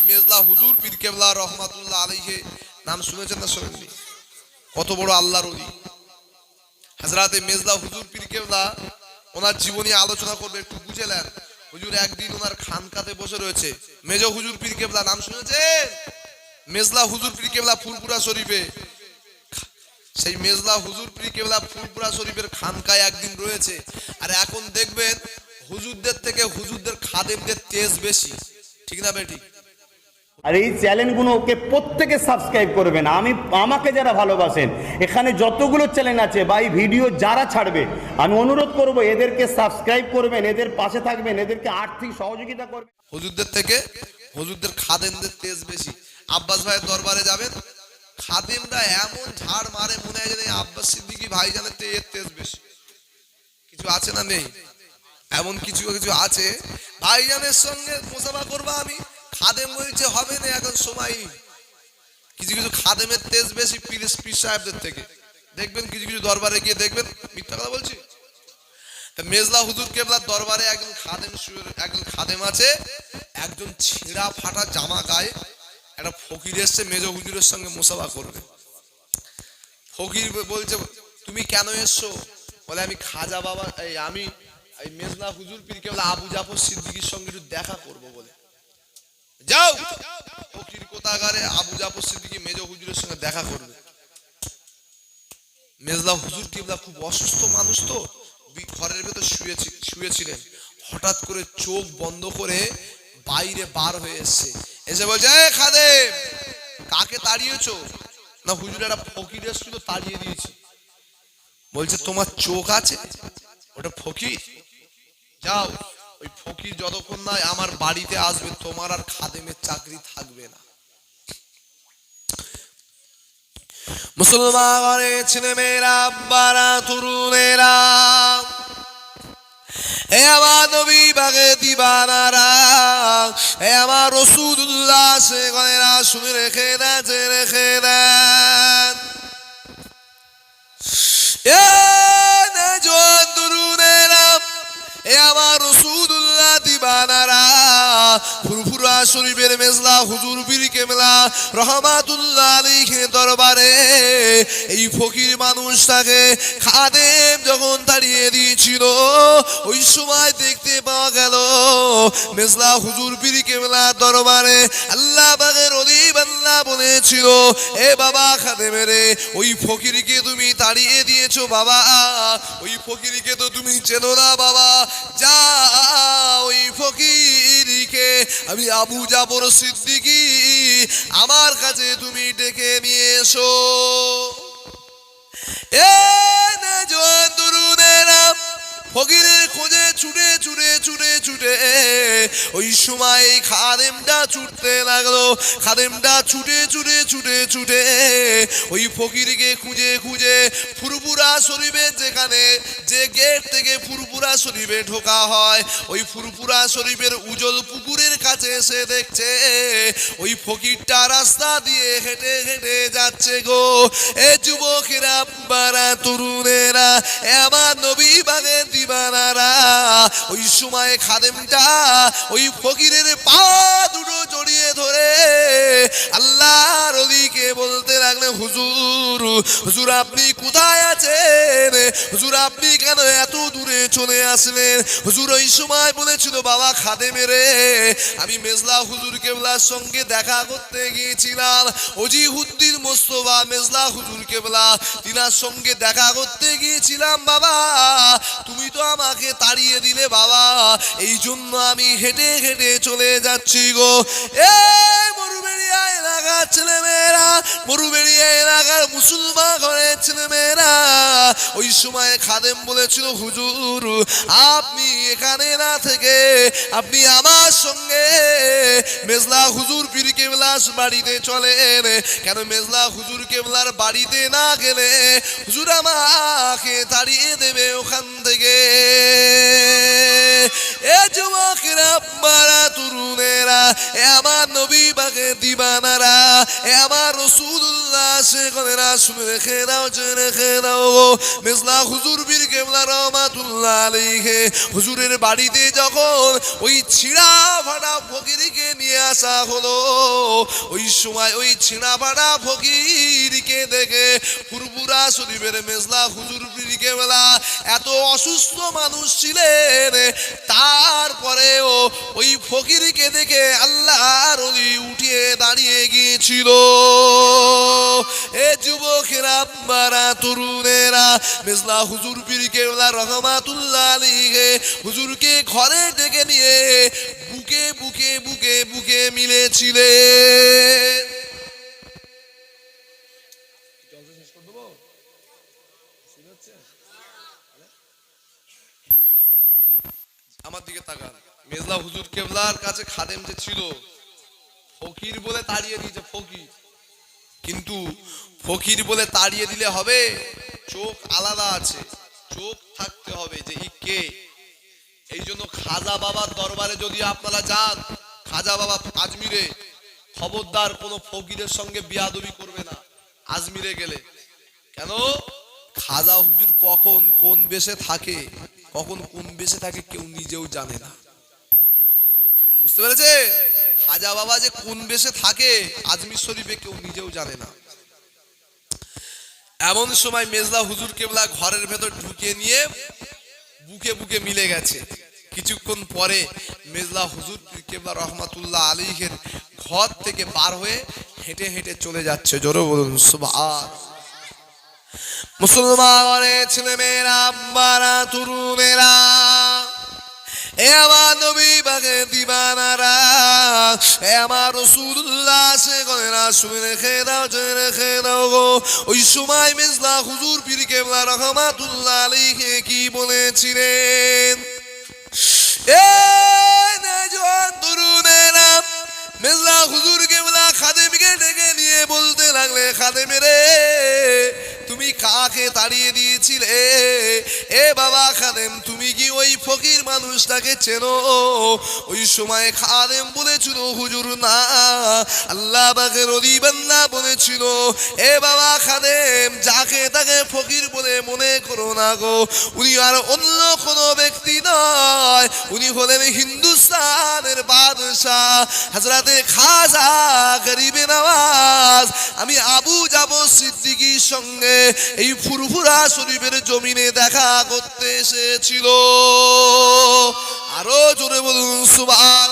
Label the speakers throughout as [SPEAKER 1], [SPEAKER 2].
[SPEAKER 1] পীর মেজলা হুজুর পীর কেবলা রহমাতুল্লাহ আলাইহে নাম শুনেছেন না শোনেননি? কত বড় আল্লাহর অলি হাজরাতে মেজলা হুজুর পীর কেবলা ওনার জীবনী আলোচনা করবে, একটু বুঝে নেন। হুজুর একদিন ওনার খানকাতে বসে রয়েছে। মেজ হুজুর পীর কেবলা নাম শুনেছেন? মেজলা হুজুর পীর কেবলা ফুলপুরা শরীফে। সেই মেজলা হুজুর পীর কেবলা ফুলপুরা শরীফের খানকায় একদিন রয়েছে। আর এখন দেখবেন হুজুরদের থেকে হুজুরদের খাদেমদের তেজ বেশি। ঠিক না বেটি
[SPEAKER 2] আর এই চ্যানেলগুলোকে প্রত্যেকে সাবস্ক্রাইব করবেন। আমি, আমাকে যারা ভালোবাসেন, এখানে যতগুলো চ্যানেল আছে বা এই ভিডিও যারা ছাড়বে, আমি অনুরোধ করব এদেরকে সাবস্ক্রাইব করবেন, এদের পাশে থাকবেন, এদেরকে আর্থিক সহযোগিতা করবেন।
[SPEAKER 1] হুজুরদের থেকে, হুজুরদের খাদেমদের তেজ বেশি। আব্বাস ভাইয়ের দরবারে যাবেন, খাদেমরা এমন ঝাড় মারে মনে হয় যেন আব্বাস সিদ্দিকি ভাইজানের এর তেজ বেশি। কিছু আছে না নেই? এমন কিছু কিছু আছে। ভাইজানের সঙ্গে মোসাফা করবা আমি। খাদেম বলছে হবে না এখন সময়। কিছু কিছু খাদেমের তেজ বেশি পীর পীর সাহেবদের থেকে। দেখবেন কিছু কিছু দরবারে গিয়ে দেখবেন, মিথ্যা কথা বলছি? মেজলা হুজুর কেবলার দরবারে একজন খাদেম একজন খাদেম আছে, একজন ছেঁড়া ফাটা জামা গায়ে একটা ফকির এসছে, মেজ হুজুরের সঙ্গে মোসাফা করবে। ফকির বলছে, তুমি কেন এসছো? বলে, আমি খাজা বাবা, এই আমি, এই মেজলা হুজুর পীর কেবলা আবু জাফর সিদ্দিকির সঙ্গে একটু দেখা করব, বলে। যাও। ফকির কোথাগারে আবু জাফর সিদ্দিকি মেজ হুজুরের সঙ্গে দেখা করবে। মেজলা হুজুর কেবলা খুব অসুস্থ মানুষ তো ঘরের ভেতর শুয়ে শুয়েছিলেন। হঠাৎ করে চোখ বন্ধ করে বাইরে বার হয়ে এসছে। এসে বলছে, "এ খাদেম, কাকে তাড়িয়েছো? না, হুজুর একটা ফকির এসেছিল, তাড়িয়ে দিয়েছি। বলছে, তোমার চোখ আছে? ওটা ফকির? যাও। ওই ফকির যতক্ষণ না আমার বাড়িতে আসবে, তোমার আর খাদেমের চাকরি থাকবে না। মুসলমানের ছেলে মেয়েরা, আব্বারা, তরুণেরা, হে আমার নবী বাগে দিবানারা, হে আমার রসুল্লাহ সে গলেরা শুনে রেখে দেন রেখে দেন। রসুল্লাহ দিবানারা ফুরফুরা শরীফের মেজলা, হুজুর বীর কেমলা রহমাতুল্লাহ আলীকে দরবারে এই ফকির মানুষটাকে খাদেম যখন তাড়িয়ে দিয়েছিল, ওই সময় দেখতে পাওয়া গেল, মেজলা, হুজুর বীর কেমলা দরবারে আল্লাহ বাগের অলিব আল্লাহ বলেছিল, এ বাবা খাদেমেরে ওই ফকিরকে তুমি তাড়িয়ে দিয়েছ বাবা, ওই ফকিরকে তো তুমি চেনো না বাবা, যা ওই ফকিরকে আমি আবু জাবর সিদ্দিকি আমার কাছে তুমি ডেকে নিয়ে এসো। এ না জোয়ান তরুণেরা ফকিরের খোঁজে ছুটে ছুটে ছুটে ছুটে। ওই সময় খাদেমটা ছুটতে লাগল। খাদেমটা ছুটে ছুটে ছুটে ছুটে। ওই ফকিরকে খুঁজে খুঁজে ফুরপুরা শরীফের যেখানে যে গেট থেকে ফুরপুরা শরীফে ঢোকা হয়, ওই ফুরপুরা শরীফের উজল পুকুরের কাছে এসে দেখছে, ওই ফকিরটা রাস্তা দিয়ে হেঁটে হেঁটে যাচ্ছে গো। এ যুবকেরা, বারা, তরুণেরা, এ আমার নবী বাগে দিবানারা ওই সময় খাদেমটা ওই ফকিরের পা দুটো জড়িয়ে ধরে বলতে লাগলে, হুজুর হুজুর আপনি কোথায় আছেন? হুজুর আপনি কেন এত দূরে চলে আসলেন? হুজুর ওই সময় বলেছিল, বাবা খাদে মেরে আমি মেজলা হুজুর কেবলার সঙ্গে দেখা করতে গিয়েছিলাম। অজি অজিহুদ্দিন মোস্তফা মেজলা হুজুর কেবলা, তিনার সঙ্গে দেখা করতে গিয়েছিলাম, বাবা। তুমি তো আমাকে তাড়িয়ে দিলে, বাবা। এই জন্য আমি হেঁটে হেঁটে চলে যাচ্ছি গো। এ এলাকার ছেলে মেয়েরা মরুবেড়িয়া এলাকার মুসলমান ঘরের ছেলে মেয়েরা ওই সময় খাদেম বলেছিল, হুজুর, আপনি এখানে না থেকে আপনি আমার সঙ্গে মেজলা হুজুর পীর কেবলাস বাড়িতে চলেন। কেন মেজলা হুজুর কেবলার বাড়িতে না গেলে হুজুর আমাকে তাড়িয়ে দেবে ওখান থেকে? এ যুবকেরা এ আমার নবী বাগে দিবানারা, এ আমার রসুল্লাহ কলেরা শুনে রেখে দাও, জেনে রেখে দাও মেজলা হুজুর বীর কেবলা রহমাতুল্লাহ আলাইহে। হুজুরের বাড়িতে যখন ওই ছিঁড়া ফাটা ফকিরকে নিয়ে আসা হলো, ওই সময় ওই ছিঁড়া ফাটা ফকিরকে দেখে ফুরপুরা শরীফের মেজলা হুজুর বীর কেবলা এত অসুস্থ মানুষ ছিলেন তারপরেও ওই ফকিরকে দেখে আল্লাহর অলি উঠিয়ে দাঁড়িয়ে গিয়েছিল। এ যুবকেরা মারা তরুণেরা, মেজলা হুজুর পীর কেবলা রহমাতুল্লাহ আলীকে হুজুরকে ঘরে ডেকে নিয়ে বুকে বুকে বুকে বুকে মিলেছিলেন। আমার দিকে তাকান। মেজলা হুজুর কেবলার কাছে খাদেম যে ছিল, ফকির বলে তাড়িয়ে দিয়েছে, ফকির। কিন্তু ফকির বলে তাড়িয়ে দিলে হবে, চোখ আলাদা আছে, চোখ থাকতে হবে যে ই কে। এই জন্য খাজা বাবার দরবারে যদি আপনারা যান, খাজা বাবা আজমিরে খবরদার কোনো ফকিরের সঙ্গে বিয়াদবি করবে না, আজমিরে গেলে। কেন? খাজা হুজুর কখন কোন বেশে থাকে, কখন কোন বেশে থাকে কেউ নিজেও জানে না। বুঝতে পেরেছে? খাজা বাবা যে কোন বেশে থাকে, আজমির শরীফে কেউ নিজেও জানে না। এমন সময় মেজলা হুজুর কেবলা ঘরের ভেতর ঢুকিয়ে নিয়ে বুকে বুকে মিলে গেছে। কিছুক্ষণ পরে মেজলা হুজুর কেবলা রহমাতুল্লাহ আলীহের ঘর থেকে বার হয়ে হেঁটে হেঁটে চলে যাচ্ছে। জোরে বলুন, সুবহান। মুসলমানের ছেলে মেয়েরা আম্মারা তরুণেরা এ আমার নবী বাগে দিবানারা, এ আমার রসুল্লাহ সে করে না, শুনে রেখে দাও রেখে দাও গো। ওই সময় মেজলা হুজুর পীর কেবলা রহমাতুল্লাহ আলীকে কি বলেছিলেন? এ তরুণেরা মেজলা হুজুর কেবলা খাদেমকে ডেকে নিয়ে বলতে লাগলে, খাদেমে রে তুমি কাকে তাড়িয়ে দিয়েছিলে? এ বাবা খাদেম, তুমি কি ওই ফকির মানুষটাকে চেনো? ওই সময় খাদেম বলেছিল, হুজুর, না। আল্লাহ বাকে রদিবান্না বলেছিল, এ বাবা খাদেম, যাকে তাকে ফকির বলে মনে করো না গো। উনি আর অন্য কোনো ব্যক্তি নয়। উনি হলেন হিন্দুস্তানের বাদশাহ। হাজরাতে খাজা গরিবে নওয়াজ আমি আবু যাব সিদ্দিকির সঙ্গে এই ফুরফুরা শরীফের জমিনে দেখা করতে এসেছিল। আরও জোরে বলুন সুবহান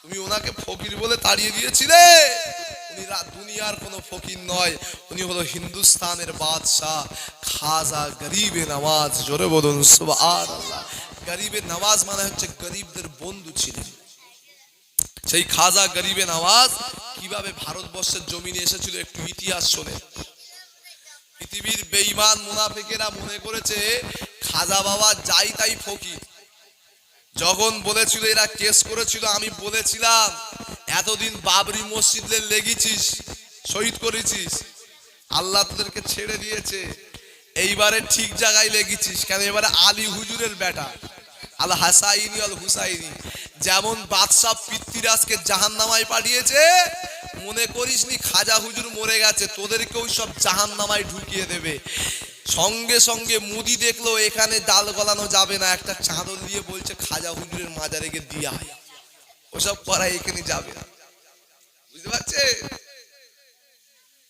[SPEAKER 1] তুমি ওনাকে ফকির বলে তাড়িয়ে দিয়েছিলে? উনি দুনিয়ার কোনো ফকির নয়, উনি হলো হিন্দুস্তানের বাদশাহ খাজা গরিবে নামাজ। জোরে বলুন আল্লাহ গরিবের নওয়াজ মানে হচ্ছে গরিবদের বন্ধু ছিলেন। সেই খাজা গরিবে নওয়াজ কীভাবে ভারতবর্ষের জমিনে এসেছিল একটু ইতিহাস শোনে। পৃথিবীর বেঈমান মুনাফিকেরা মনে করেছে, খাজা বাবা যাই তাই ফকির। যখন বলেছিল, এরা কেস করেছিল, আমি বলেছিলাম, এতদিন বাবরি মসজিদে লেগেছিস, শহীদ করেছিস। আল্লাহ তোদেরকে ছেড়ে দিয়েছে। এইবারে ঠিক জায়গায় লেগেছিস, কেন? এবারে আলী হুজুরের বেটা। আল হাসাইনি আল হুসাইনি যেমন বাদশাহ পিতৃরাজকে জাহান নামায় পাঠিয়েছে, মনে করিসনি খাজা হুজুর মরে গেছে, তোদেরকেও সব জাহান নামায় ঢুকিয়ে দেবে। সঙ্গে সঙ্গে মুদি দেখল এখানে ডাল গলানো যাবে না, একটা চাদর দিয়ে বলছে, খাজা হুজুরের মাজারে গিয়ে দিয়া ওসব করা এখানে যাবে না। বুঝতে পারছে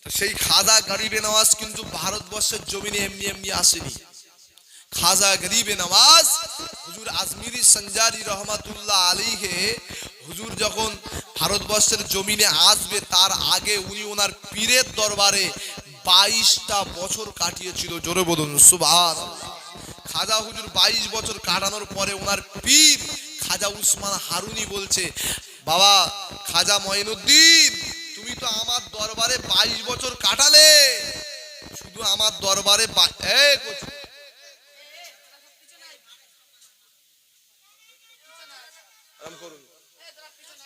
[SPEAKER 1] সেই খাজা গরিবে নওয়াজ কিন্তু ভারতবর্ষের জমিনে এমনি এমনি আসেনি। খাজা গরিবে আজমিরি সঞ্জারি রহমাতুল্লাহ আলীকে হুজুর যখন ভারতবর্ষের জমিনে আসবে, তার আগে উনি ওনার পীরের দরবারে বাইশটা বছর কাটিয়েছিল, জোরে বলুন সুভান খাজা হুজুর বাইশ বছর কাটানোর পরে ওনার পীর খাজা উসমান হারুনি বলছে, বাবা, খাজা মঈনুদ্দিন, তুমি তো আমার দরবারে বাইশ বছর কাটালে। শুধু আমার দরবারে বা-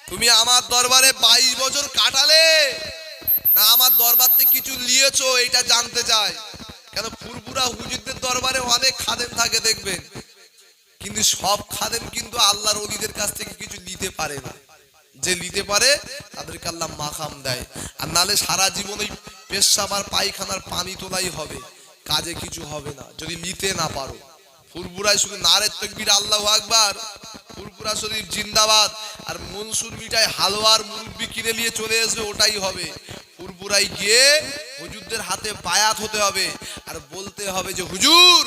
[SPEAKER 1] তুমি আমার দরবারে বাইশ বছর কাটালে? না, আমার দরবার থেকে কিছু নিয়েছো এটা জানতে চাই। কেন ফুরপুরা হুজুরদের দরবারে অনেক খাদেম থাকে দেখবেন। কিন্তু সব খাদেম কিন্তু আল্লাহর অলিদের কাছ থেকে কিছু নিতে পারে না। যে নিতে পারে, তাদেরকে আল্লাহ মাখাম দেয়। আর নালে সারা জীবন ওই পেশাব পায়খানার পানি তোলাই হবে। কাজে কিছু হবে না, যদি নিতে না পারো। ফুরপুরায় শুধু নারের তকবির, আল্লাহ আকবার। ফুরপুরা শরীফ জিন্দাবাদ। আর মনসুর মিঠাই হালুয়ার মুরব্বি কিনে নিয়ে চলে আসবে ওটাই হবে। ফুরপুরায় গিয়ে হুজুরদের হাতে বায়াত হতে হবে। আর বলতে হবে যে, হুজুর,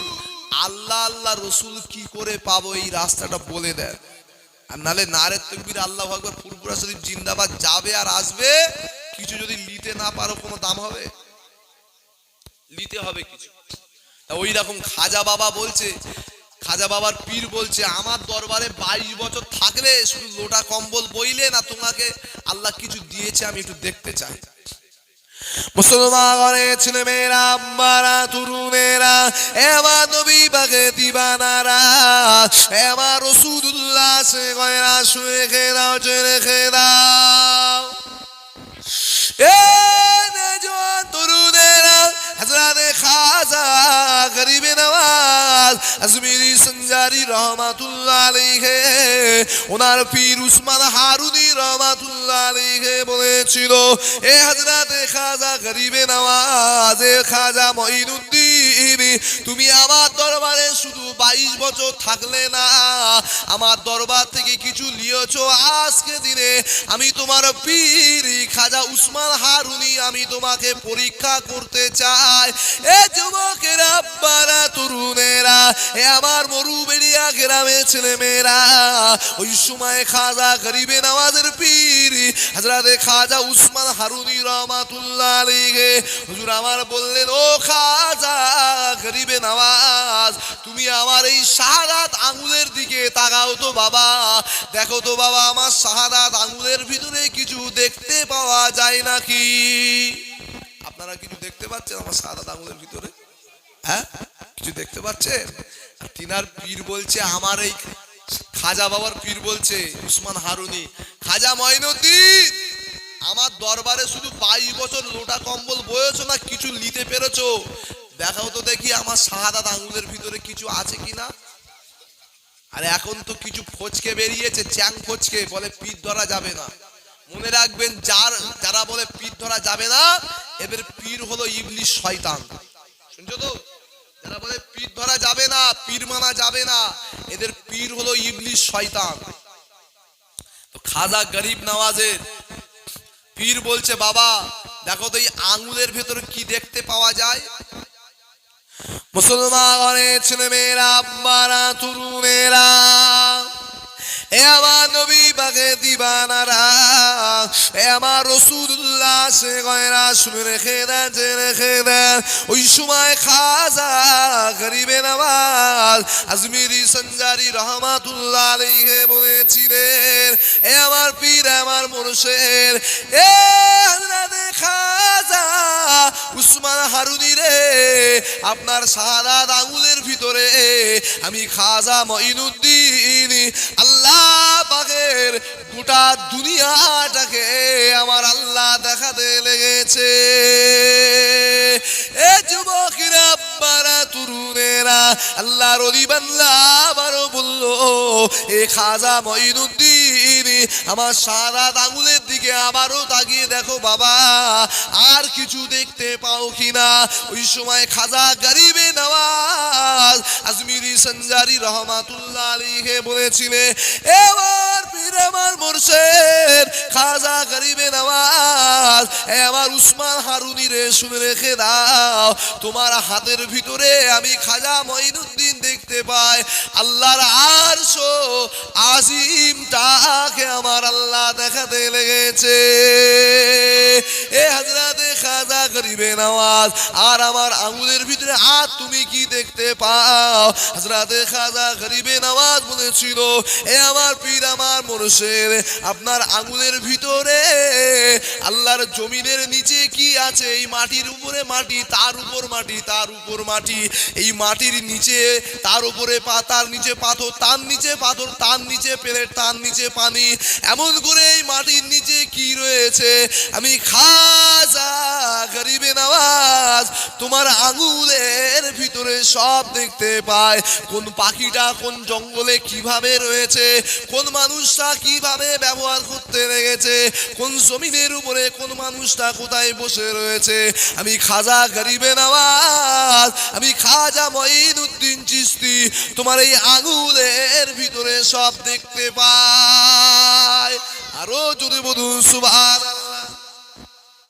[SPEAKER 1] আল্লাহ আল্লাহ রসুল কি করে পাবো? এই রাস্তাটা বলে দেন। আর নালে নারের তকবির, আল্লাহ আকবার ফুরপুরা শরীফ জিন্দাবাদ যাবে আর আসবে। কিছু যদি নিতে না পারো, কোনো দাম হবে? নিতে হবে কিছু। ওই রকম খাজা বাবা বলছে খাজা বাবার পীর বলছে, আমার দরবারে বাইশ বছর থাকলে শুধু লোটা কম্বল বইলে না, তোমাকে আল্লাহ কিছু দিয়েছে, আমি একটু দেখতে চাই। মুসলমানের ছেলে মেয়েরা তরুণেরা এবার নবী বাগে দিবানারা এবার রসুদুল্লাহ সে গয়রা শুয়ে চলে এ আজমিরি সঞ্জারি রহমাতুল্লাহ আলাইহি, ওনার পীর উসমান হারুনি রহমাতুল্লাহ আলাইহি বলেছিল, এ হযরতে খাজা গরিবে নওয়াজ, এ খাজা মঈনুদ্দিন, তুমি আমার দরবারে শুধু বাইশ বছর থাকলে না, আমার দরবার থেকে কিছু নিয়েছো আজকে দিনে। আমি তোমার পীর খাজা উসমান হারুনি, আমি তোমাকে পরীক্ষা করতে চাই। এ যুবকেরা আব্বারা তরুণেরা এ আমার মরুবেড়িয়া গ্রামে ছেলে মেয়েরা ওই সময় খাজা গরিবে নামাজের পীর হাজরাতে খাজা উসমান হারুনি রহমাতুল্লাহ আলাইহি, হুজুর আমার বললেন, ও খাজা গরিবে নামাজ, তুমি আমার এই শাহাদাত আঙুলের দিকে তাকাও তো বাবা। দেখো তো বাবা, আমার শাহাদাত আঙুলের ভিতরে কিছু দেখতে পাওয়া যায় নাকি? আপনারা কিছু দেখতে পাচ্ছেন আমার শাহাদাত আঙুলের ভিতরে? হ্যাঁ? কিছু দেখতে পাচ্ছেন? তিনার পীর বলছে, আমার এই খাজা বাবার পীর বলছে, উসমান হারুনি, খাজা মঈনুদ্দিন, আমার দরবারে শুধু বাইশ বছর লোটা কম্বল বয়েছো না, কিছু নিতে পেরেছ? দেখাও তো দেখি আমার শাহাদাত আঙুলের ভিতরে কিছু আছে কিনা? আর এখন তো কিছু ফচকে বেরিয়েছে, চ্যাং ফচকে, বলে পিঠ ধরা যাবে না। মনে রাখবেন, যার, যারা বলে পিঠ ধরা যাবে না, এদের পীর হলো ইবলিশ শয়তান। শুনছো তো? যারা বলে, পীর ধরা যাবে না, পীর মানা যাবে না। এদের পীর হলো ইবলিশ শয়তান। তো খাজা গরিব নওয়াজের পীর বলছে, বাবা, দেখো তো এই আঙুলের ভেতর কি দেখতে পাওয়া যায়? মুসলমানের ছেলে মেয়েরা তরুণেরা, এ আমার নবী বাগে দিবানারা। এ আমার রসুল্লাহ, সে গয়রা শুনে রেখে দেন যে রেখে দেন। ওই সময় খাজা গরিবে আজমিরি সঞ্জারি রহমাতুল্লাহ বলেছিলেন, এ আমার পীর আমার এ খাজা উসমান হারুনি রে, আপনার শাহাদাত আঙুলের ভিতরে আমি খাজা মঈনুদ্দিন, আল্লাহ পাকের গোটা দুনিয়াটাকে আমার আল্লাহ দেখাতে লেগেছে। এ যুবকেরা, আব্বারা, তরুণেরা, আল্লাহর অলিবাল্লা আবারও বলল, এ খাজা মঈনুদ্দিন, আমার সারা আঙুলের দিকে আবারও তাকিয়ে দেখো বাবা, আর কিছু দেখতে পাও কিনা ওই সময় খাজা গরিবে নওয়াজ, আজমিরি সঞ্জারি রহমাতুল্লাহ আলীকে বলেছিলে এবার আমার মোরশেদ, খাজা গরিবে নামাজ। এ আমার উসমান হারুনি রে শুনে রেখে দাও। তোমার হাতের ভিতরে আমি খাজা মঈনুদ্দিন দেখতে পাই আল্লাহর আরশো আজিমটাকে আমার আল্লাহ দেখাতে লেগেছে। এ হাজরাতে খাজা করিবে নওয়াজ আর আমার আঙুলের ভিতরে আর তুমি কি দেখতে পাও? হাজরাতে খাজা করিবে নওয়াজ বলেছিল, এ আমার পীর, আমার মনুষ্যের আপনার আঙুলের ভিতরে আল্লাহর জমিনের নিচে কি আছে? এই মাটির উপরে মাটি, তার উপর মাটি, তার উপর মাটি, এই মাটির নিচে তার উপরে পা, তার নিচে পাথর, তার নিচে পাথর, তার নিচে প্লেট তার নিচে পানি। এমন করে এই মাটির নিচে কি রয়েছে? আমি খাজা গরিবে নওয়াজ তোমার আঙুলের ভিতরে সব দেখতে পায়। কোন পাখিটা কোন জঙ্গলে কীভাবে রয়েছে, কোন মানুষটা কীভাবে ব্যবহার করতে লেগেছে, কোন জমিনের উপরে কোন মানুষটা কোথায় বসে রয়েছে। আমি খাজা গরিবে নওয়াজ, আমি খাজা মঈনুদ্দিন চিস্তি তোমার এই আঙুলের ভিতরে সব দেখতে পায়। আরও যদি বলুন সুবহান